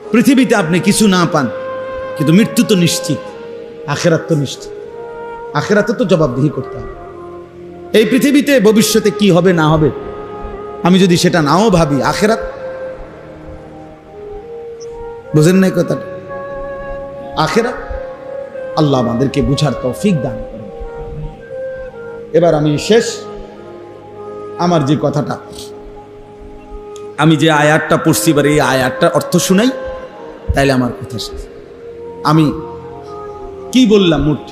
পৃথিবীতে আপনি কিছু না পান, কিন্তু মৃত্যু তো নিশ্চিত, আখেরাত তো নিশ্চিত। আখেরাতে তো জবাবদিহি করতে হবে। এই পৃথিবীতে ভবিষ্যতে কি হবে, না হবে, আমি যদি সেটা নাও ভাবি, আখেরাত? বুঝেন নাই কথাটা? আখেরাত? আল্লাহ আমাদেরকে বুঝার তৌফিক দান করেন। এবার আমি শেষ আমার যে কথাটা, আমি যে আয়াতটা পড়ছি, এবার এই আয়াতটার অর্থ শুনাই। তাইলে আমার কথা শেষ। আমি কি বললাম মোট?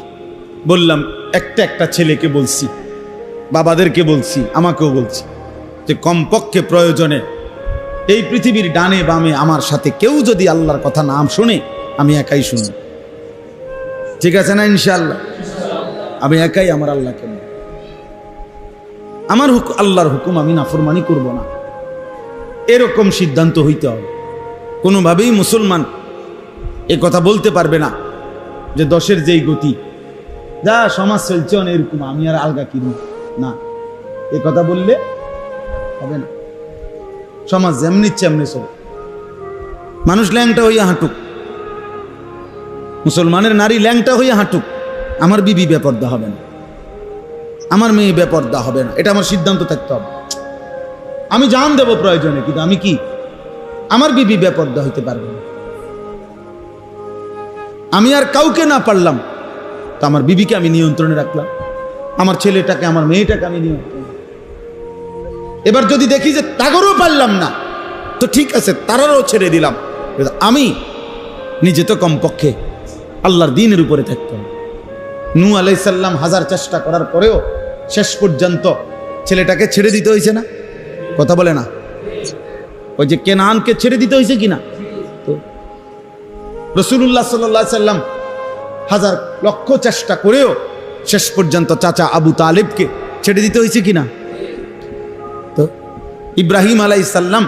বললাম, একটা একটা ছেলেকে বলছি, বাবাদেরকে বলছি, আমাকেও বলছি যে কমপক্ষে প্রয়োজনে এই পৃথিবীর ডানে বামে আমার সাথে কেউ যদি আল্লাহর কথা নাম শুনে, আমি একাই শুনি। ঠিক আছে না ইনশাআল্লাহ? আমি একাই আমার আল্লাহকে। আমার হুক আল্লাহর হুকুম আমি নাফরমানি করব না। এরকম সিদ্ধান্ত হইতে হবে। কোনোভাবেই মুসলমান এ কথা বলতে পারবে না যে দশের যেই গতি। যা সমাজ চলছে এরকম আমি আর আলগা কিনব না, এ কথা বললে হবে না। সমাজ যেমনি ইচ্ছে এমনি চলে। মানুষ ল্যাংটা হইয়া হাঁটুক। মুসলমানের নারী ল্যাংটা হইয়া হাঁটুক। আমার বিবি বেপর্দা হবে না। আমার মেয়ে বেপর্দা হবে না। এটা আমার সিদ্ধান্ত থাকতে হবে। আমি জান দেব প্রয়োজনে, কিন্তু আমি কি আমার বিবি বেপর্দা হইতে পারবে না। আমি আর কাউকে না পারলাম, তো আমার বিবিকে আমি নিয়ন্ত্রণে রাখলাম। আমার ছেলেটাকে, আমার মেয়েটাকে আমি নিয়ন্ত্রণ এবার যদি দেখি যে তাগরও পারলাম না, তো ঠিক আছে, তারারও ছেড়ে দিলাম। আমি নিজে তো কমপক্ষে আল্লাহর দিনের উপরে থাকতাম। নু আলাইসাল্লাম হাজার চেষ্টা করার পরেও শেষ পর্যন্ত ছেলেটাকে ছেড়ে দিতে হয়েছে না? কথা বলে না? ওই যে কেনানকে ছেড়ে দিতে হয়েছে কিনা? তো রসুল্লাহ সাল্লাহ সাল্লাম হাজার লক্ষ চেষ্টা করেও শেষ পর্যন্ত চাচা আবু তালেবকে ছেড়ে দিতে হয়েছে কিনা? তো ইব্রাহিম আলাই সাল্লাম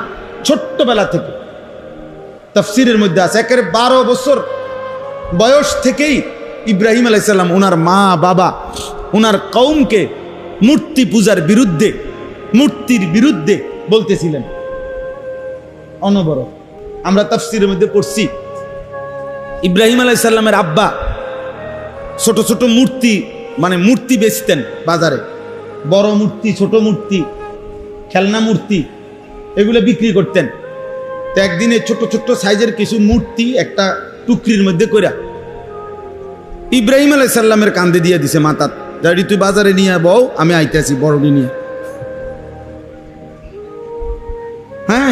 ছোট্টবেলা থেকে তফসিরের মধ্যে আছে, একেবারে বারো বছর বয়স থেকেই ইব্রাহিম আলাইসাল্লাম ওনার মা, বাবা, ওনার কৌমকে মূর্তি পূজার বিরুদ্ধে, মূর্তির বিরুদ্ধে বলতেছিলেন। অনবরত। আমরা তফসিরের মধ্যে পড়ছি, ইব্রাহিম আলাইসাল্লামের আব্বা ছোট ছোট মূর্তি মানে মূর্তি বেচতেন বাজারে। বড় মূর্তি, ছোট মূর্তি, খেলনা মূর্তি, এগুলো বিক্রি করতেন। তো একদিনে ছোট ছোট সাইজের কিছু মূর্তি একটা টুকরির মধ্যে কইরা ইব্রাহিম আলাই সাল্লামের কান্দে দিয়ে দিছে মাতাত যাই তুই বাজারে নিয়ে বউ, আমি আইতেছি বড়ডি নিয়ে।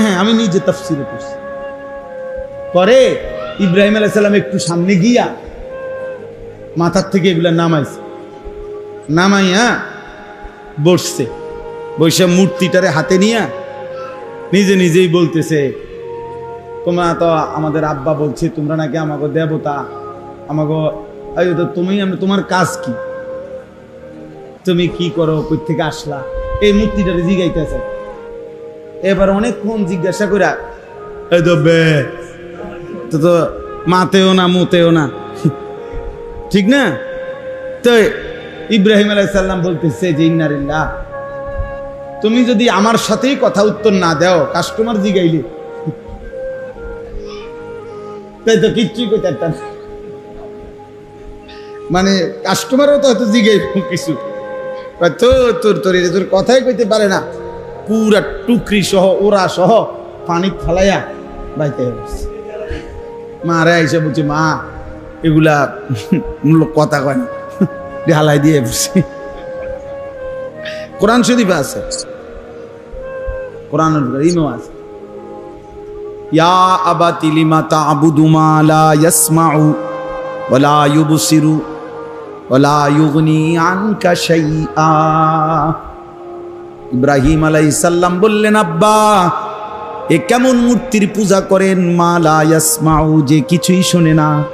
হ্যাঁ আমি নিজে তফসিলে করছি পরে ইব্রাহিম আলাই সাল্লাম একটু সামনে গিয়া মাথার থেকে এগুলা নামাইছে। নামাইয়া বসছে। বৈশা মূর্তিটারে হাতে নিয়া নিজে নিজেই বলতেছে, তোমরা তো আমাদের আব্বা বলছে, তোমরা নাকি আমাকে দেবতা আমাকে তুমি আমরা তোমার কাজ কি? তুমি কি করো? কই থেকে আসলা? এই মূর্তিটারে জিগাইতেছে এবার অনেকক্ষণ জিজ্ঞাসা করে এই তো বে, তো তো মাতেও না, মুতেও না। ঠিক না? তো ইব্রাহিম আলাইসাল্লাম বলতেছে যে ইন্নারিল্লাহ তুমি যদি আমার সাথেই কথা উত্তর না দাও, কাস্টমার জিগাইলে। তাই তো কিচ্ছুই কইতে পারতাম। মানে কাস্টমারও তো হয়তো জিগাই কিছু। তোর তোর তোর কথাই কইতে পারে না। পুরা টুকরি সহ, ওরা সহ পানি ফালাইয়া বাইতে মা রে আইসা বলছে মা, এগুলা কথা কয় না, ঢালাই দিয়ে বসছি কোরআন শরীফ আছে। কোরআন করিমও আছে। ইয়া আবাতি লিমা তা'বুদু মা লা ইয়াসমাউ ইউগনি আনকা ইব্রাহিম আলাইহিস সালাম বললেন, আব্বা, এ কেমন মূর্তির পূজা করেন? মা লা ইয়াসমাউ, যে কিছুই শোনে না।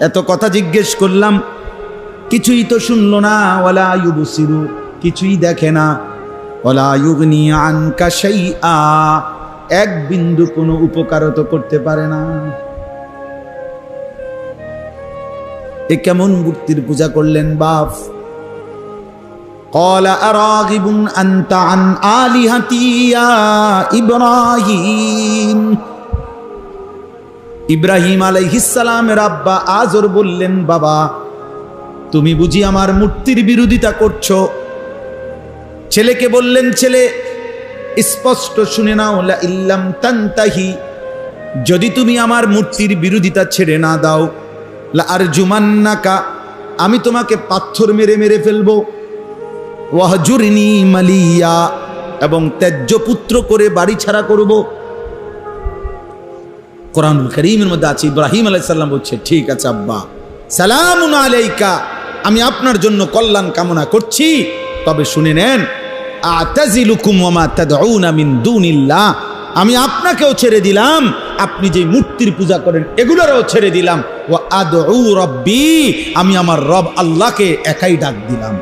এত কথা জিজ্ঞেস করলাম, কিছুই তো শুনলো না, ওয়ালা ইউবসিরু, কিছুই দেখে না। ওয়ালা ইউগনি আনকা শাইআ, এক বিন্দু কোনো উপকারও তো করতে পারে না। এ কেমন মূর্তির পূজা করলেন, বাপ? قال أراغب أنت عن آلهتي يا إبراهيم ইব্রাহিম আলাইহিসালামের আব্বা আজর বললেন বাবা তুমি বুঝি আমার মূর্তির বিরোধিতা করছো ছেলেকে বললেন ছেলে স্পষ্ট শুনে নাও লা ইল্লাম তান্তাহি যদি তুমি আমার মূর্তির বিরোধিতা ছেড়ে না দাও লা আর জুমান্নাকা আমি তোমাকে পাথর মেরে মেরে ফেলবো ওয়াহজুরিনি মালিয়া, এবং ত্যায্য পুত্র করে বাড়ি ছাড়া করব। কোরআনুল করিমের মধ্যে আছে, ইব্রাহিম আলাইসাল্লাম বলছে, ঠিক আছে আব্বা। সালামুন আলাইকা। আমি আপনার জন্য কল্যাণ কামনা করছি। তবে শুনে নেন আমি আপনাকেও ছেড়ে দিলাম। আপনি যে মূর্তির পূজা করেন, এগুলোরও ছেড়ে দিলাম। ও আদউ রব্বি। আমি আমার রব আল্লাহকে একাই ডাক দিলাম।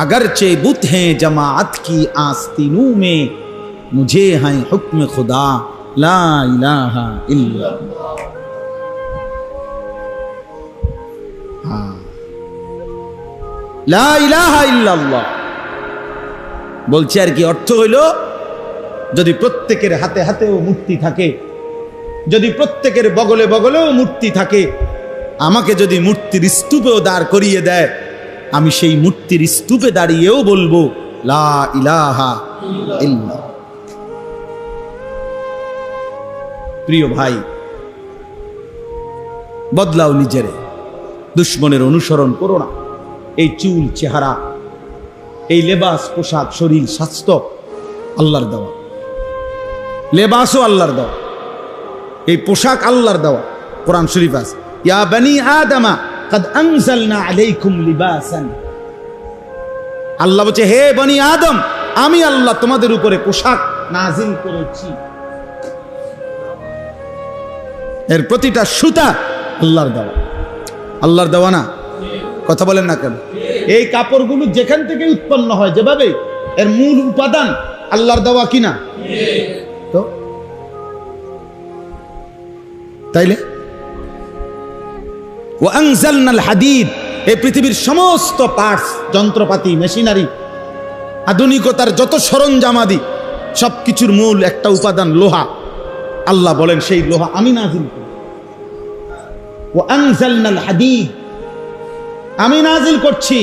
अगरचे बुत हैं जमात की आस्तीनों में मुझे हैं हुक्म खुदा ला इलाहा इल्ला हाँ লা ইলাহা ইল্লাল্লাহ বলছে আর কি অর্থ হইল যদি প্রত্যেকের হাতে হাতেও মূর্তি থাকে যদি প্রত্যেকের বগলে বগলেও মূর্তি থাকে আমাকে যদি মূর্তির স্তূপেও দাঁড় করিয়ে দেয়, আমি সেই মূর্তির স্তূপে দাঁড়িয়েও বলব প্রিয় ভাই, বদলাও নিজেরে, দুশ্মনের অনুসরণ করো না। এই চুল, চেহারা, এই লেবাস, পোশাক, শরীর, স্বাস্থ্য আল্লাহর দেওয়া। লেবাসও আল্লাহর দেওয়া। এই পোশাক আল্লাহর দেওয়া। কোরআন শরীফ আছে। ইয়া বানি আদামা, কাদ আনজালনা আলাইকুম লিবাসান। আল্লাহ বলছে, হে আদম, আমি আল্লাহ তোমাদের উপরে পোশাক নাজিল করেছি। এর প্রতিটা সুতা আল্লাহর দেওয়া। আল্লাহর দেওয়া না? কথা বলেন না কেন? এই কাপড়গুলো যেখান থেকে উৎপন্ন হয় যেভাবে, এর মূল উপাদান আল্লাহর দেওয়া কিনা? তো? তাইলে? ও আনজালনাল হাদিদ এই পৃথিবীর সমস্ত পার্টস যন্ত্রপাতি মেশিনারি আধুনিকতার যত সরঞ্জামাদি সব কিছুর মূল একটা উপাদান লোহা। আল্লাহ বলেন, সেই লোহা আমি নাজিল করি। ও আনজালনাল হাদিদ আমি নাজিল করছি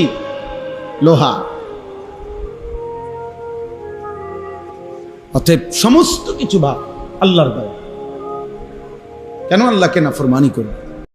লোহা। অতএব সমস্ত কিছু ভাব আল্লাহর দেওয়া কেন আল্লাহকে না ফরমানি করবে